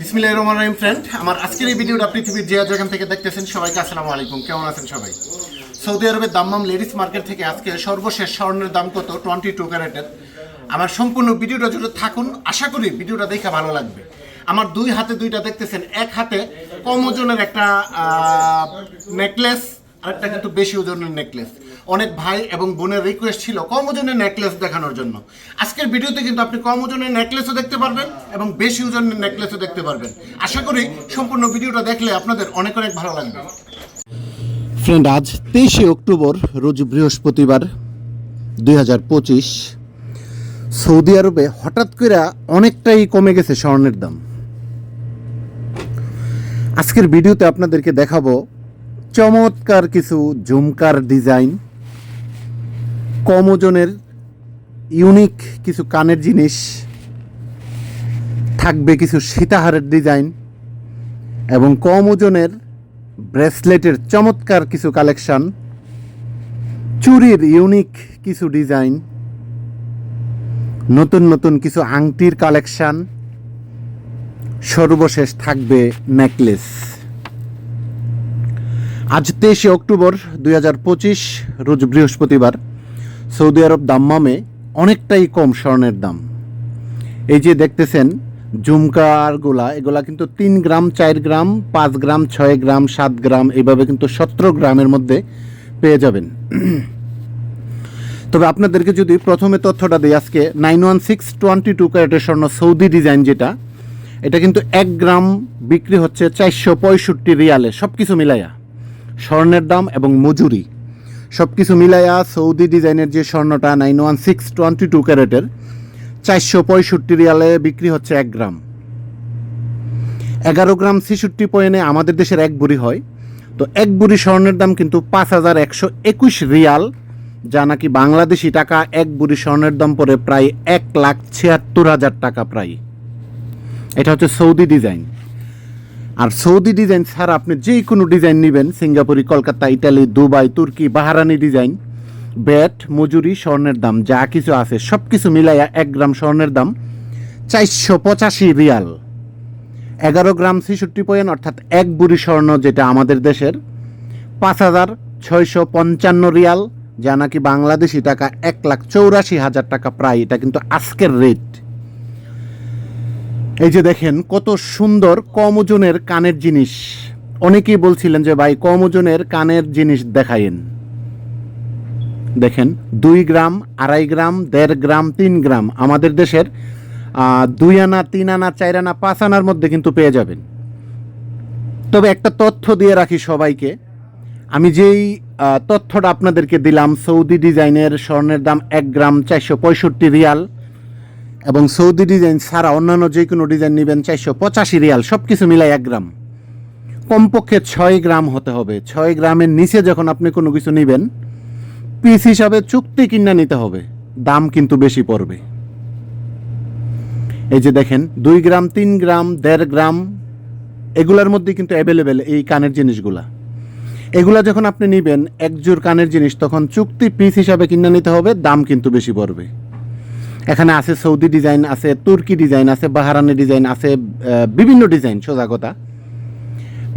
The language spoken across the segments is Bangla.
বিসমিল্লাহির রহমানির রহিম ফ্রেন্ড আমার আজকের এই ভিডিওটা পৃথিবীর যে যেখান থেকে দেখতেছেন, সবাইকে আসসালামু আলাইকুম। কেমন আছেন সবাই? সৌদি আরবের দাম্মাম লেডিস মার্কেট থেকে আজকে সর্বশেষ স্বর্ণের দাম কত? টোয়েন্টি টু ক্যারেটের। আমার সম্পূর্ণ ভিডিওটা জুড়ে থাকুন। আশা করি ভিডিওটা দেখে ভালো লাগবে। আমার দুই হাতে দুইটা দেখতেছেন। এক হাতে কম ওজনের একটা নেকলেস আর একটা কিন্তু বেশি ওজনের নেকলেস অনেক ভাই এবং বোনের রিকোয়েস্ট ছিল কম ওজনের নেকলেস দেখানোর জন্য। আজকের ভিডিওতে কিন্তু আপনি কম ওজনের নেকলেসও দেখতে পারবেন এবং বেশি ওজনের নেকলেসও দেখতে পারবেন। আশা করি সম্পূর্ণ ভিডিওটা দেখলে আপনাদের অনেক অনেক ভালো লাগবে। ফ্রেন্ড আজ তেইশে অক্টোবর, রোজ বৃহস্পতিবার, দুই হাজার পঁচিশ। সৌদি আরবে হঠাৎ করে অনেকটাই কমে গেছে স্বর্ণের দাম। আজকের ভিডিওতে আপনাদেরকে দেখাবো চমৎকার কিছু ঝুমকার ডিজাইন। কম ওজনের ইউনিক কিছু কানের জিনিস থাকবে কিছু সীতাহারের ডিজাইন এবং কম ওজনের ব্রেসলেটের চমৎকার কিছু কালেকশন চুরির ইউনিক কিছু ডিজাইন নতুন নতুন কিছু আংটির কালেকশন সর্বশেষ থাকবে নেকলেস আজ তেইশে অক্টোবর দুই হাজার পঁচিশ, রোজ বৃহস্পতিবার। সৌদি আরব দাম্মামে অনেকটাই কম স্বর্ণের দাম। এই যে দেখতেছেন ঝুমকারগুলা এগুলা কিন্তু তিন গ্রাম, চার গ্রাম, পাঁচ গ্রাম, ছয় গ্রাম, সাত গ্রাম, এইভাবে কিন্তু সতেরো গ্রামের মধ্যে পেয়ে যাবেন। তবে আপনাদেরকে যদি প্রথমে তথ্যটা দিই আজকে, nine one six twenty two ক্যারেটের স্বর্ণ সৌদি ডিজাইন যেটা, এটা কিন্তু এক গ্রাম বিক্রি হচ্ছে চারশো পঁয়ষট্টি রিয়ালে সব কিছু মিলাইয়া। স্বর্ণের দাম এবং মজুরি। সব কিছু মিলাইয়া সৌদি ডিজাইনের যে স্বর্ণটা nine one six twenty two ক্যারেটের, চারশো পঁয়ষট্টি রিয়ালে বিক্রি হচ্ছে এক গ্রাম। এগারো গ্রাম ছেষট্টি পয়েন্টে আমাদের দেশের এক বুড়ি হয়। তো এক বুড়ি স্বর্ণের দাম কিন্তু পাঁচ হাজার একশো একুশ রিয়াল, যা নাকি বাংলাদেশি টাকা। এক বুড়ি স্বর্ণের দাম পড়ে প্রায় এক লাখ ছিয়াত্তর হাজার টাকা প্রায়। এটা হচ্ছে সৌদি ডিজাইন। আর সৌদি ডিজাইন ছাড়া আপনি যে কোনো ডিজাইন নেবেন, সিঙ্গাপুরি, কলকাতা ইটালি দুবাই, তুর্কি, বাহারানি ডিজাইন ব্যাট, মজুরি, স্বর্ণের দাম, যা কিছু আছে সব কিছু মিলাইয়া এক গ্রাম স্বর্ণের দাম চারশো পঁচাশি রিয়াল। এগারো গ্রাম ছেষট্টি পয়েন্ট, অর্থাৎ এক বুড়ি স্বর্ণ যেটা আমাদের দেশের, পাঁচ হাজার ছয়শো পঞ্চান্ন রিয়াল, যা নাকি বাংলাদেশি টাকা এক লাখ চৌরাশি হাজার টাকা প্রায়, এটা কিন্তু আজকের রেট এই যে দেখেন, কত সুন্দর কম ওজনের কানের জিনিস। অনেকেই বলছিলেন যে, ভাই, কম ওজনের কানের জিনিস দেখাইন দেখেন, দুই গ্রাম, আড়াই গ্রাম, দেড় গ্রাম, তিন গ্রাম আমাদের দেশের দুই আনা, তিন আনা, চার আনা, পাঁচ আনার মধ্যে কিন্তু পেয়ে যাবেন। তবে একটা তথ্য দিয়ে রাখি সবাইকে। আমি যেই তথ্যটা আপনাদেরকে দিলাম, সৌদি ডিজাইনের স্বর্ণের দাম এক গ্রাম চারশো পঁয়ষট্টি রিয়াল। এবং সৌদি ডিজাইন ছাড়া অন্যান্য যে কোনো ডিজাইন নেবেন চারশো পঁচাশি রিয়াল সব কিছু মিলাই এক গ্রাম। কমপক্ষে ছয় গ্রাম হতে হবে। ছয় গ্রামের নিচে যখন আপনি কোনো কিছু নেবেন, পিস হিসাবে চুক্তি কিনা নিতে হবে। দাম কিন্তু বেশি পড়বে। এই যে দেখেন, দুই গ্রাম, তিন গ্রাম, দেড় গ্রাম, এগুলার মধ্যে কিন্তু অ্যাভেলেবেল এই কানের জিনিসগুলা। এগুলা যখন আপনি নেবেন একজোর কানের জিনিস, তখন চুক্তি পিস হিসাবে কিনে নিতে হবে, দাম কিন্তু বেশি পড়বে। এখানে আছে সৌদি ডিজাইন, আছে তুর্কি ডিজাইন, আছে বাহারানি ডিজাইন, আছে বিভিন্ন ডিজাইন, সোজা কথা।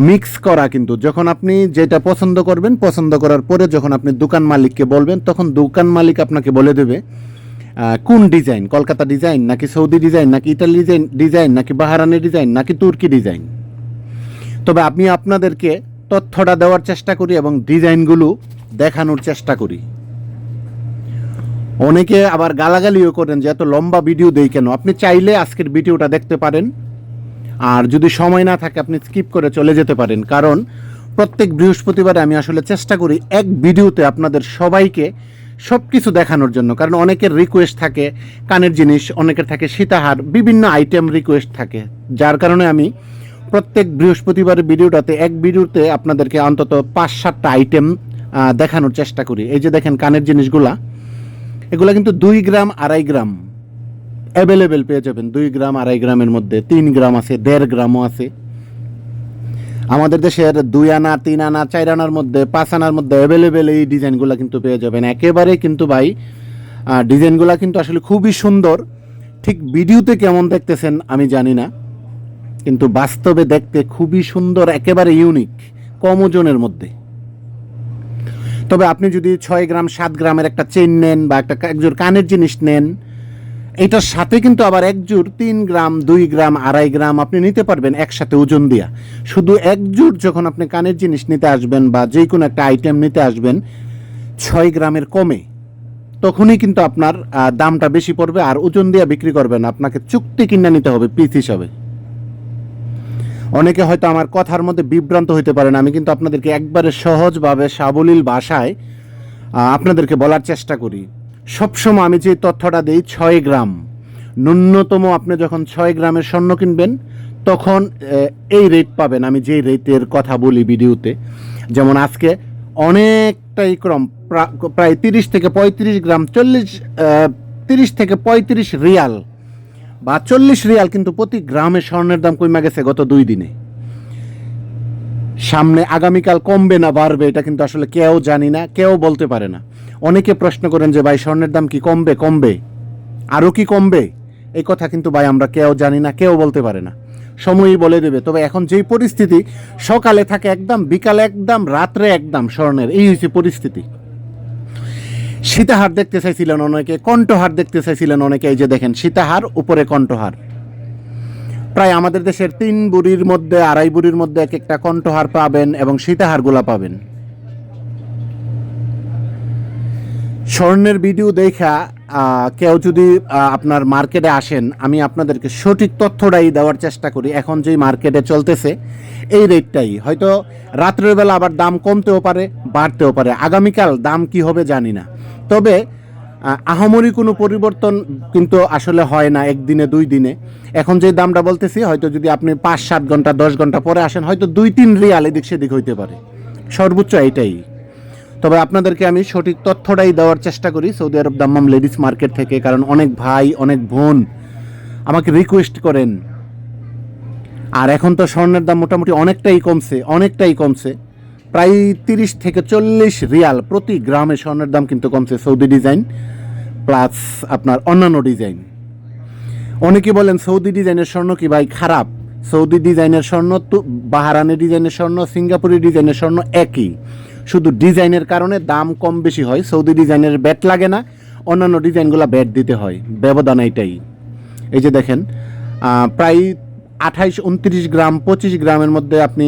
মিক্স করা কিন্তু, যখন আপনি যেটা পছন্দ করবেন, পছন্দ করার পরে যখন আপনি দোকান মালিককে বলবেন, তখন দোকান মালিক আপনাকে বলে দেবে কোন ডিজাইন, কলকাতা ডিজাইন, নাকি সৌদি ডিজাইন, নাকি ইটালি ডিজাইন ডিজাইন, নাকি বাহারানি ডিজাইন, নাকি তুর্কি ডিজাইন। তবে আমি আপনাদেরকে তথ্যটা দেওয়ার চেষ্টা করি এবং ডিজাইনগুলো দেখানোর চেষ্টা করি। অনেকে আবার গালাগালিও করেন যে এত লম্বা ভিডিও দেই কেন? আপনি চাইলে আজকের ভিডিওটা দেখতে পারেন। আর যদি সময় না থাকে, আপনি স্কিপ করে চলে যেতে পারেন। কারণ প্রত্যেক বৃহস্পতিবারে আমি আসলে চেষ্টা করি এক ভিডিওতে আপনাদের সবাইকে সব কিছু দেখানোর জন্য। কারণ অনেকের রিকোয়েস্ট থাকে কানের জিনিস, অনেকের থাকে সীতাহার, বিভিন্ন আইটেম রিকোয়েস্ট থাকে। যার কারণে আমি প্রত্যেক বৃহস্পতিবারের ভিডিওটাতে এক ভিডিওতে আপনাদেরকে অন্তত পাঁচ সাতটা আইটেম দেখানোর চেষ্টা করি। এই যে দেখেন কানের জিনিসগুলা। এগুলা কিন্তু দুই গ্রাম, আড়াই গ্রাম। অ্যাভেলেবেল পেয়ে যাবেন। দুই গ্রাম, আড়াই গ্রামের মধ্যে। তিন গ্রাম আছে, দেড় গ্রামও আছে। আমাদের দেশের দুই আনা, তিন আনা, চার আনার মধ্যে, পাঁচ আনার মধ্যে অ্যাভেলেবেল এই ডিজাইনগুলো কিন্তু পেয়ে যাবেন। একেবারে কিন্তু ভাই ডিজাইনগুলো কিন্তু আসলে খুবই সুন্দর। ঠিক ভিডিওতে কেমন দেখতেছেন আমি জানি না। কিন্তু বাস্তবে দেখতে খুবই সুন্দর, একেবারে ইউনিক কম ওজনের মধ্যে। তবে আপনি যদি ছয় গ্রাম, সাত গ্রামের একটা চেন নেন বা একটা একজোর কানের জিনিস নেন, এটার সাথে কিন্তু আবার একজোর তিন গ্রাম, দুই গ্রাম, আড়াই গ্রাম আপনি নিতে পারবেন একসাথে ওজন দিয়া। শুধু একজোর যখন আপনি কানের জিনিস নিতে আসবেন বা যে কোনো একটা আইটেম নিতে আসবেন, ছয় গ্রামের কমে, তখনই কিন্তু আপনার দামটা বেশি পড়বে আর ওজন দিয়ে বিক্রি করবেন। আপনাকে চুক্তি কিনে নিতে হবে, পিস হিসাবে। অনেকে হয়তো আমার কথার মধ্যে বিভ্রান্ত হইতে পারেন আমি কিন্তু আপনাদেরকে একবারে সহজভাবে সাবলীল ভাষায় আপনাদেরকে বলার চেষ্টা করি। সবসময় আমি যে তথ্যটা দিই ছয় গ্রাম। ন্যূনতম আপনি যখন ছয় গ্রামের স্বর্ণ কিনবেন, তখন এই রেট পাবেন। আমি যেই রেটের কথা বলি ভিডিওতে, যেমন আজকে অনেকটাই প্রা- প্রায় তিরিশ থেকে পঁয়ত্রিশ গ্রাম, চল্লিশ তিরিশ থেকে পঁয়ত্রিশ রিয়াল বা চল্লিশ রিয়াল কিন্তু প্রতি গ্রামে স্বর্ণের দাম কমে গেছে গত দুই দিনে। সামনে আগামীকাল কমবে না, বাড়বে, এটা কিন্তু আসলে কেউ জানি না, কেউ বলতে পারে না। অনেকে প্রশ্ন করেন যে, ভাই, স্বর্ণের দাম কি কমবে? কমবে। আরও কি কমবে? এই কথা কিন্তু, ভাই, আমরা কেউ জানি না, কেউ বলতে পারে না। সময়ই বলে দেবে। তবে এখন যেই পরিস্থিতি, সকালে থাকে একদম, বিকালে একদম, রাত্রে একদম স্বর্ণের, এই হচ্ছে পরিস্থিতি। সীতাহার দেখতে চাইছিলেন অনেকে, কণ্ঠহার দেখতে চাইছিলেন অনেকে, এই যে দেখেন, সীতাহার, উপরে কণ্ঠহার। প্রায় আমাদের দেশের তিন বুড়ির মধ্যে, আড়াই বুড়ির মধ্যে এক একটা কণ্ঠহার পাবেন এবং সীতাহারগুলা পাবেন। স্বর্ণের ভিডিও দেখা কেউ যদি আপনার মার্কেটে আসেন, আমি আপনাদেরকে সঠিক তথ্যটাই দেওয়ার চেষ্টা করি। এখন যেই মার্কেটে চলতেছে এই রেটটাই। হয়তো রাত্রের বেলা আবার দাম কমতেও পারে বাড়তেও পারে। আগামীকাল দাম কি হবে জানি না। তবে আহ, আহামরি কোনো পরিবর্তন কিন্তু আসলে হয় না একদিনে দুই দিনে। এখন যে দামটা বলতেছি হয়তো যদি আপনি পাঁচ সাত ঘণ্টা দশ ঘণ্টা পরে আসেন হয়তো দুই তিন রিয়াল এদিক সেদিক হইতে পারে। সর্বোচ্চ এইটাই। তবে আপনাদেরকে আমি সঠিক তথ্যটাই দেওয়ার চেষ্টা করি Saudi Arab Dammam ladies market থেকে কারণ অনেক ভাই অনেক বোন আমাকে রিকোয়েস্ট করেন। আর এখন তো স্বর্ণের দাম মোটামুটি অনেকটাই কমছে অনেকটাই কমছে। প্রায় তিরিশ থেকে চল্লিশ রিয়াল প্রতি গ্রামে স্বর্ণের দাম কিন্তু কমছে সৌদি ডিজাইন, প্লাস আপনার অন্যান্য ডিজাইন। অনেকে বলেন সৌদি ডিজাইনের স্বর্ণ কি ভাই খারাপ? সৌদি ডিজাইনের স্বর্ণ তো বাহারানি ডিজাইনের স্বর্ণ, সিঙ্গাপুরি ডিজাইনের স্বর্ণ একই। শুধু ডিজাইনের কারণে দাম কম বেশি হয়, সৌদি ডিজাইনের ব্যাট লাগে না, অন্যান্য ডিজাইনগুলো ব্যাট দিতে হয়, ব্যবধান এইটাই। এই যে দেখেন প্রায় আঠাইশ, উনত্রিশ গ্রাম, পঁচিশ গ্রামের মধ্যে আপনি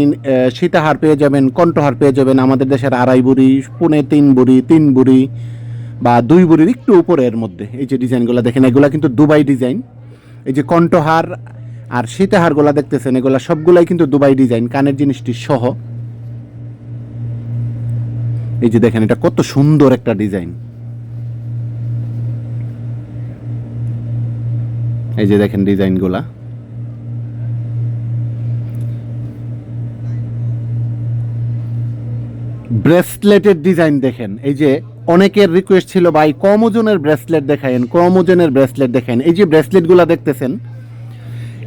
সীতাহার পেয়ে যাবেন, কণ্ঠহার পেয়ে যাবেন। আমাদের দেশের আড়াই বুড়ি, পুনে তিন বুড়ি তিন বুড়ি বা দুই বুড়ির একটু উপরের মধ্যে। এই যে ডিজাইনগুলো দেখেন, এগুলা কিন্তু দুবাই ডিজাইন। এই যে কণ্ঠহার আর সীতাহারগুলা দেখতেছেন, এগুলা সবগুলাই কিন্তু দুবাই ডিজাইন, কানের জিনিসটি সহ। এই যে দেখেন, এটা কত সুন্দর একটা ডিজাইন। এই যে দেখেন ডিজাইনগুলা। ব্রেসলেটের ডিজাইন দেখেন। এই যে অনেকের রিকোয়েস্ট ছিল, ভাই, কম ওজনের ব্রেসলেট দেখায়েন, কম ওজনের ব্রেসলেট দেখেন এই যে ব্রেসলেটগুলো দেখতেছেন,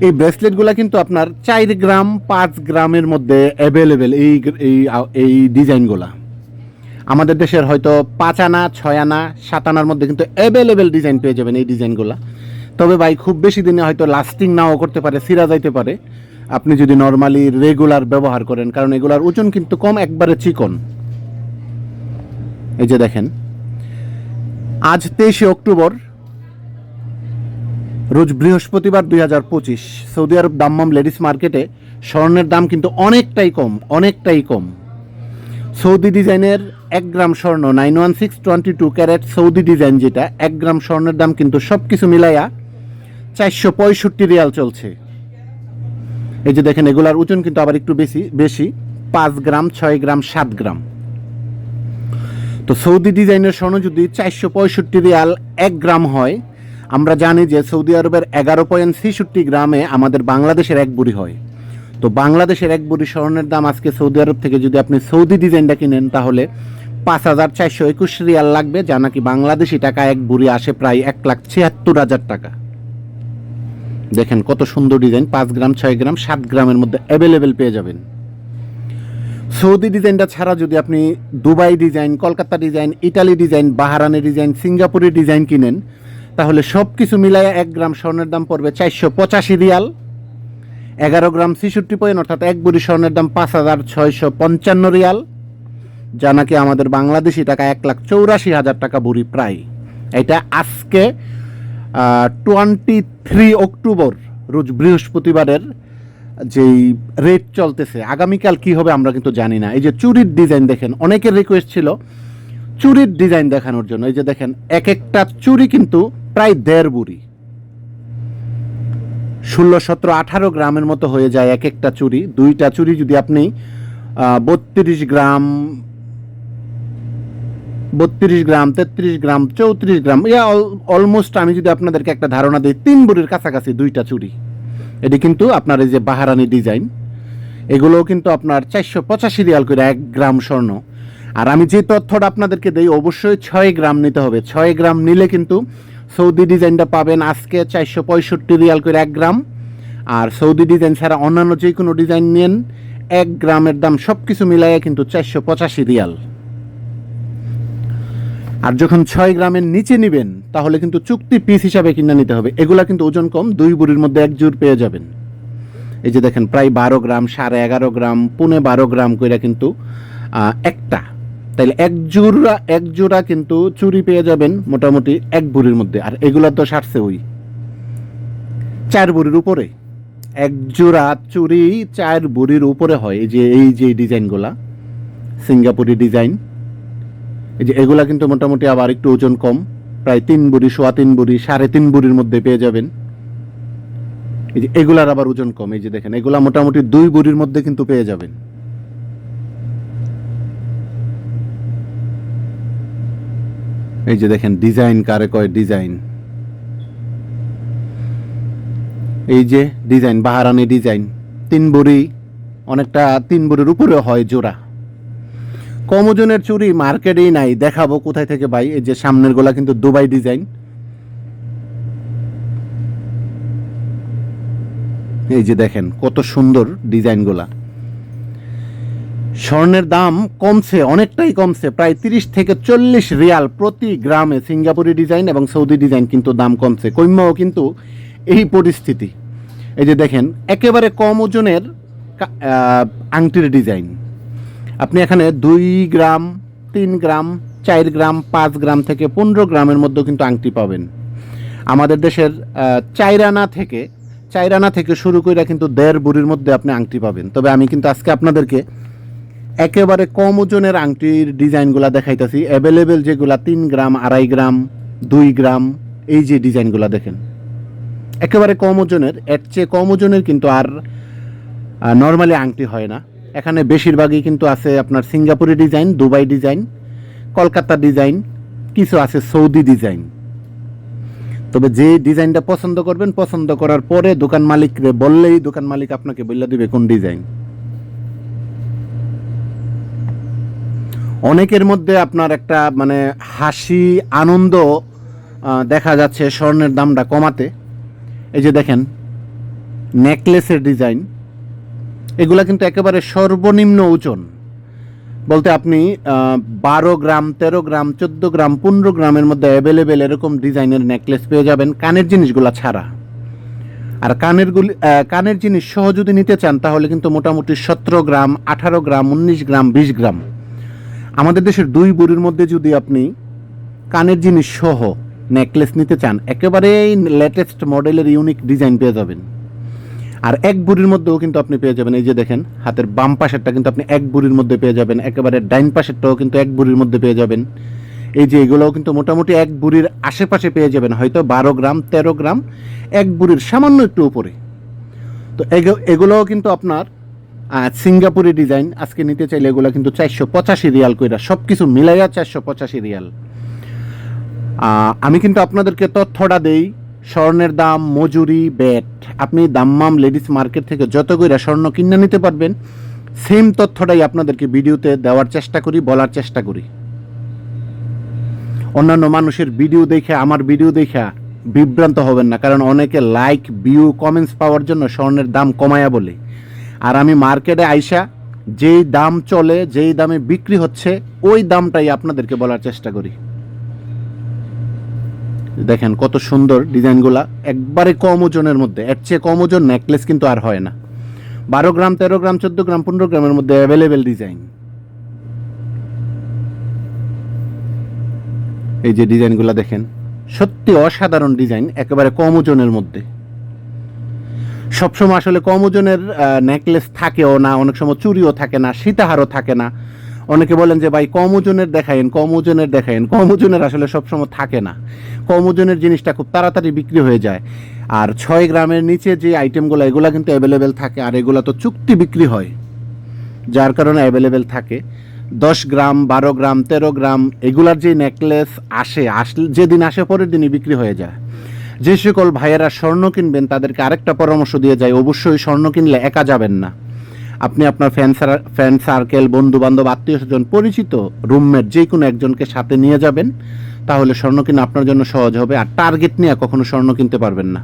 এই ব্রেসলেটগুলো কিন্তু আপনার চার গ্রাম, পাঁচ গ্রামের মধ্যে অ্যাভেলেবেল এই এই এই ডিজাইনগুলা। আমাদের দেশের হয়তো পাঁচ আনা, ছয় আনা, সাত আনার মধ্যে কিন্তু অ্যাভেলেবেল ডিজাইন পেয়ে যাবেন এই ডিজাইনগুলো। তবে ভাই, খুব বেশি দিনে হয়তো লাস্টিং নাও করতে পারে, সিরা যাইতে পারে। আপনি যদি নর্মালি রেগুলার ব্যবহার করেন, কারণ এগুলার ওজন কিন্তু কম, একবারে চিকন। এই যে দেখেন, আজ তেইশে অক্টোবর, রোজ বৃহস্পতিবার দুই হাজার পঁচিশ, সৌদি আরব দাম্মাম লেডিস মার্কেটে স্বর্ণের দাম কিন্তু অনেকটাই কম অনেকটাই কম। সৌদি ডিজাইনের এক গ্রাম স্বর্ণ nine one six twenty two carat, Saudi design যেটা, এক গ্রাম স্বর্ণের দাম কিন্তু সব কিছু মিলাইয়া চারশো পঁয়ষট্টি রিয়াল চলছে। এই যে দেখেন, এগুলার ওজন কিন্তু আবার একটু বেশি বেশি, পাঁচ গ্রাম, ছয় গ্রাম, সাত গ্রাম। তো সৌদি ডিজাইনের স্বর্ণ যদি চারশো পঁয়ষট্টি রিয়াল এক গ্রাম হয়, আমরা জানি যে সৌদি আরবের এগারো পয়েন্ট ছেষট্টি গ্রামে আমাদের বাংলাদেশের এক বুড়ি হয়। তো বাংলাদেশের এক বুড়ি স্বর্ণের দাম আজকে সৌদি আরব থেকে যদি আপনি সৌদি ডিজাইনটা কিনেন, তাহলে পাঁচ হাজার চারশো একুশ রিয়াল লাগবে, যা নাকি বাংলাদেশি টাকা এক বুড়ি আসে প্রায় এক লাখ ছিয়াত্তর হাজার টাকা। দেখেন কত সুন্দর ডিজাইন, পাঁচ গ্রাম, ছয় গ্রাম, সাত গ্রামের মধ্যে অ্যাভেলেবেল পেয়ে যাবেন। সৌদি ডিজাইনটা ছাড়া যদি আপনি Dubai design, Kolkata design, Italy design Bahraini design সিঙ্গাপুরি design কিনেন, তাহলে সব কিছু মিলায় এক গ্রাম স্বর্ণের দাম পড়বে চারশো পঁচাশি রিয়াল। এগারো গ্রাম ছেষট্টি পয়েন্ট, অর্থাৎ এক বুড়ি স্বর্ণের দাম পাঁচ হাজার ছয়শো পঞ্চান্ন রিয়াল, যা নাকি আমাদের বাংলাদেশি টাকা এক লাখ চৌরাশি হাজার টাকা বুড়ি প্রায়। এটা আজকে টোয়েন্টি থ্রি অক্টোবর, রোজ বৃহস্পতিবারের যেই রেট চলতেছে, আগামীকাল কি হবে আমরা কিন্তু জানি না। এই যে চুরির ডিজাইন দেখেন, অনেকের রিকোয়েস্ট ছিল চুরির ডিজাইন দেখানোর জন্য। এই যে দেখেন এক একটা চুরি কিন্তু প্রায় দেড় বুড়ি। ষোলো, সতেরো, আঠারো গ্রামের মতো হয়ে যায় এক একটা চুরি। দুইটা চুরি যদি আপনি বত্রিশ গ্রাম বত্রিশ গ্রাম, তেত্রিশ গ্রাম, চৌত্রিশ গ্রাম, ইয়া অলমোস্ট আমি যদি আপনাদেরকে একটা ধারণা দিই, তিন বুড়ির কাছাকাছি দুইটা চুরি। এটি কিন্তু আপনার এই যে বাহারানি ডিজাইন, এগুলোও কিন্তু আপনার চারশো পঁচাশি রিয়াল করে এক গ্রাম স্বর্ণ। আর আমি যে তথ্যটা আপনাদেরকে দেই, অবশ্যই ছয় গ্রাম নিতে হবে। ছয় গ্রাম নিলে কিন্তু সৌদি ডিজাইনটা পাবেন আজকে চারশো পঁয়ষট্টি রিয়াল করে এক গ্রাম। আর সৌদি ডিজাইন ছাড়া অন্যান্য যে কোনো ডিজাইন নেন, এক গ্রামের দাম সব কিছু মিলাইয়া কিন্তু চারশো পঁচাশি রিয়াল। আর যখন ছয় গ্রামের নিচে নেবেন, তাহলে কিন্তু চুক্তি পিস হিসাবে কিনে নিতে হবে। এগুলা কিন্তু ওজন কম, দুই বুড়ির মধ্যে এক জোর পেয়ে যাবেন। এই যে দেখেন, প্রায় বারো গ্রাম, সাড়ে এগারো গ্রাম, পুনে বারো গ্রাম কইরা কিন্তু একটা। তাইলে এক জোড়া এক জোড়া কিন্তু চুরি পেয়ে যাবেন মোটামুটি এক বুড়ির মধ্যে। আর এগুলা তো সারছে ওই চার বুড়ির উপরে। এক জোড়া চুরি চার বুড়ির উপরে হয়। এই যে এই যে ডিজাইনগুলা সিঙ্গাপুরি ডিজাইন এই যে এগুলা কিন্তু মোটামুটি আবার একটু ওজন কম, প্রায় তিন বুড়ি, সোয়া তিন বুড়ি, সাড়ে তিন বুড়ির মধ্যে পেয়ে যাবেন। এই যে এগুলার আবার ওজন কম, এই যে দেখেন, এগুলা মোটামুটি দুই বুড়ির মধ্যে কিন্তু পেয়ে যাবেন। এই যে দেখেন, ডিজাইন কারে কয়, ডিজাইন। এই যে ডিজাইন, বাহারানি ডিজাইন, তিন বুড়ি, অনেকটা তিন বুড়ির উপরে হয় জোড়া। কম ওজনের চুড়ি মার্কেটেই নাই। দেখাবো কোথায় থেকে ভাই, এই যে সামনের গোলা কিন্তু দুবাই ডিজাইন। এই যে দেখেন, কত সুন্দর ডিজাইনগুলা স্বর্ণের দাম কমছে, অনেকটাই কমছে, প্রায় তিরিশ থেকে চল্লিশ রিয়াল প্রতি গ্রামে সিঙ্গাপুরি ডিজাইন এবং সৌদি ডিজাইন কিন্তু দাম কমছে কৈম্যও কিন্তু এই পরিস্থিতি। এই যে দেখেন, একেবারে কম ওজনের আংটির ডিজাইন। আপনি এখানে দুই গ্রাম, তিন গ্রাম, চার গ্রাম, পাঁচ গ্রাম থেকে পনেরো গ্রামের মধ্যেও কিন্তু আংটি পাবেন। আমাদের দেশের চাইরানা থেকে চাইরানা থেকে শুরু করে কিন্তু দেড় বুড়ির মধ্যে আপনি আংটি পাবেন। তবে আমি কিন্তু আজকে আপনাদেরকে একেবারে কম ওজনের আংটির ডিজাইনগুলা দেখাইতেছি। অ্যাভেলেবেল যেগুলা তিন গ্রাম, আড়াই গ্রাম, দুই গ্রাম, এই যে ডিজাইনগুলা দেখেন। একেবারে কম ওজনের, এর চেয়ে কম ওজনের কিন্তু আর নর্মালি আংটি হয় না। এখানে বেশিরভাগই কিন্তু আছে আপনার সিঙ্গাপুরি design, Dubai design, Kolkata design, কিছু আছে সৌদি ডিজাইন। তবে যে ডিজাইনটা পছন্দ করবেন, পছন্দ করার পরে দোকান মালিকরে বললেই দোকান মালিক আপনাকে বললে দিবে কোন ডিজাইন। অনেকের মধ্যে আপনার একটা মানে হাসি, আনন্দ দেখা যাচ্ছে স্বর্ণের দামটা কমাতে। এই যে দেখেন, নেকলেসের ডিজাইন। এগুলা কিন্তু একেবারে সর্বনিম্ন ওজন। বলতে আপনি বারো গ্রাম, তেরো গ্রাম, চোদ্দ গ্রাম, পনেরো গ্রামের মধ্যে অ্যাভেলেবেল এরকম ডিজাইনের নেকলেস পেয়ে যাবেন কানের জিনিসগুলা ছাড়া। আর কানের গুলি কানের জিনিস সহ যদি নিতে চান, তাহলে কিন্তু মোটামুটি সতেরো গ্রাম, আঠারো গ্রাম, উনিশ গ্রাম, বিশ গ্রাম। আমাদের দেশের দুই বুড়ির মধ্যে যদি আপনি কানের জিনিস সহ নেকলেস নিতে চান, একেবারেই লেটেস্ট মডেলের ইউনিক ডিজাইন পেয়ে যাবেন। আর এক বুড়ির মধ্যেও কিন্তু আপনি পেয়ে যাবেন, এই যে দেখেন, হাতের বাম পাশেরটা কিন্তু আপনি এক বুড়ির মধ্যে পেয়ে যাবেন, একেবারে ডাইন পাশেরটাও কিন্তু এক বুড়ির মধ্যে পেয়ে যাবেন। এই যে এগুলোও কিন্তু মোটামুটি এক বুড়ির আশেপাশে পেয়ে যাবেন, হয়তো বারো গ্রাম, তেরো গ্রাম, এক বুড়ির সামান্য একটু উপরে। তো এগু- এগুলোও কিন্তু আপনার সিঙ্গাপুরি ডিজাইন, আজকে নিতে চাইলে এগুলো কিন্তু চারশো পঁচাশি রিয়াল কইরা সব কিছু মিলাইয়া চারশো পঁচাশি রিয়াল। আমি কিন্তু আপনাদেরকে তথ্যটা দেই স্বর্ণের দাম, মজুরি, ব্যাট। আপনি দাম্মাম লেডিস মার্কেট থেকে যত কইরা স্বর্ণ কিনে নিতে পারবেন, সেম তথ্যটাই আপনাদেরকে ভিডিওতে দেওয়ার চেষ্টা করি, বলার চেষ্টা করি। অন্যান্য মানুষের ভিডিও দেখে, আমার ভিডিও দেখে বিভ্রান্ত হবেন না, কারণ অনেকে লাইক ভিউ কমেন্টস পাওয়ার জন্য স্বর্ণের দাম কমায়া বলে। আর আমি মার্কেটে আইসা, যেই দাম চলে, যেই দামে বিক্রি হচ্ছে, ওই দামটাই আপনাদেরকে বলার চেষ্টা করি। দেখেন কত সুন্দর ডিজাইনগুলা। একবারে কম ওজনের মধ্যে, এর চেয়ে কম ওজন নেকলেস কিন্তু আর হয় না। বারো গ্রাম, তেরো গ্রাম, চোদ্দ গ্রাম, পনেরো গ্রামের মধ্যে অ্যাভেলেবেল ডিজাইন এই যে ডিজাইনগুলো দেখেন, সত্যি অসাধারণ ডিজাইন, একেবারে কম ওজনের মধ্যে। সবসময় আসলে কম ওজনের নেকলেস থাকেও না, অনেক সময় চুরিও থাকে না, সীতাহারও থাকে না। অনেকে বলেন যে, ভাই, কম ওজনের দেখায়েন কম ওজনের দেখায়েন কম ওজনের আসলে সবসময় থাকে না। কম ওজনের জিনিসটা খুব তাড়াতাড়ি বিক্রি হয়ে যায়। আর ছয় গ্রামের নিচে যে আইটেমগুলো এগুলো কিন্তু অ্যাভেলেবেল থাকে, আর এগুলো তো চুক্তি বিক্রি হয়। যার কারণে অ্যাভেলেবেল থাকে। দশ গ্রাম, বারো গ্রাম, তেরো গ্রাম, এগুলার যে নেকলেস আসে আসলে যেদিন আসে, পরের দিনই বিক্রি হয়ে যায়। যে সকল ভাইয়েরা স্বর্ণ কিনবেন, তাদেরকে আরেকটা পরামর্শ দিয়ে যায় অবশ্যই স্বর্ণ কিনলে একা যাবেন না। আপনি আপনার ফ্যান ফ্রেন্ড সার্কেল বন্ধু বান্ধব আত্মীয় স্বজন পরিচিত রুমমেট যে কোনো একজনকে সাথে নিয়ে যাবেন, তাহলে স্বর্ণ কিনা আপনার জন্য সহজ হবে আর টার্গেট নিয়ে কখনো স্বর্ণ কিনতে পারবেন না।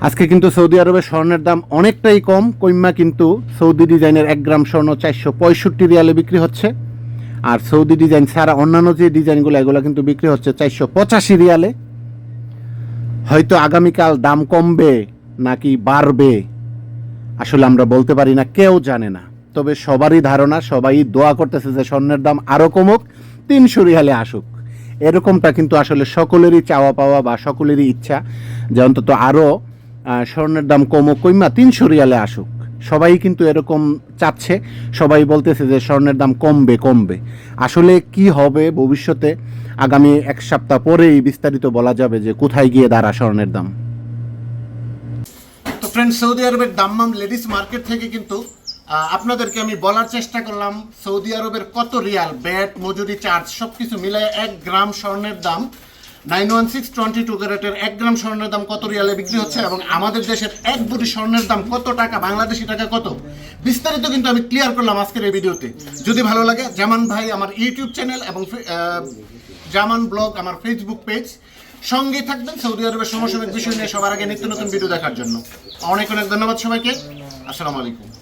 আজকে কিন্তু সৌদি আরবে স্বর্ণের দাম অনেকটাই কম, কইম্মা কিন্তু সৌদি ডিজাইনের এক গ্রাম স্বর্ণ চারশো পঁয়ষট্টি রিয়ালে বিক্রি হচ্ছে। আর সৌদি ডিজাইন ছাড়া অন্যান্য যে ডিজাইনগুলো, এগুলো কিন্তু বিক্রি হচ্ছে চারশো পঁচাশি রিয়ালে। হয়তো আগামীকাল দাম কমবে নাকি বাড়বে? আসলে আমরা বলতে পারি না, কেউ জানে না। তবে সবারই ধারণা, সবাই দোয়া করতেছে যে স্বর্ণের দাম আরও কমুক, তিনশো রিয়ালে আসুক। এরকমটা কিন্তু আসলে সকলেরই চাওয়া পাওয়া বা সকলেরই ইচ্ছা যে অন্তত আরও স্বর্ণের দাম কমুক কইমা তিনশো রিয়ালে আসুক। সবাই কিন্তু এরকম চাচ্ছে, সবাই বলতেছে যে স্বর্ণের দাম কমবে কমবে। আসলে কি হবে ভবিষ্যতে, আগামী এক সপ্তাহ পরেই বিস্তারিত বলা যাবে যে কোথায় গিয়ে দাঁড়া স্বর্ণের দাম। ফ্রেন্ড সৌদি আরবের দাম্মাম লেডিস মার্কেট থেকে কিন্তু আপনাদেরকে আমি বলার চেষ্টা করলাম সৌদি আরবের কত রিয়াল, ব্যাট, মজুরি চার্জ সব কিছু মিলায় এক গ্রাম স্বর্ণের দাম nine one six twenty two ক্যারেটের এক গ্রাম স্বর্ণের দাম কত রিয়ালে বিক্রি হচ্ছে এবং আমাদের দেশের এক বুটি স্বর্ণের দাম কত টাকা, বাংলাদেশি টাকা কত? বিস্তারিত কিন্তু আমি ক্লিয়ার করলাম আজকের এই ভিডিওতে যদি ভালো লাগে, জামান ভাই আমার ইউটিউব চ্যানেল এবং জামান ব্লগ আমার ফেসবুক পেজ সঙ্গে থাকবেন সৌদি আরবের সমসাময়িক বিষয় নিয়ে সবার আগে নিত্য নতুন ভিডিও দেখার জন্য। অনেক অনেক ধন্যবাদ সবাইকে। আসসালামু আলাইকুম।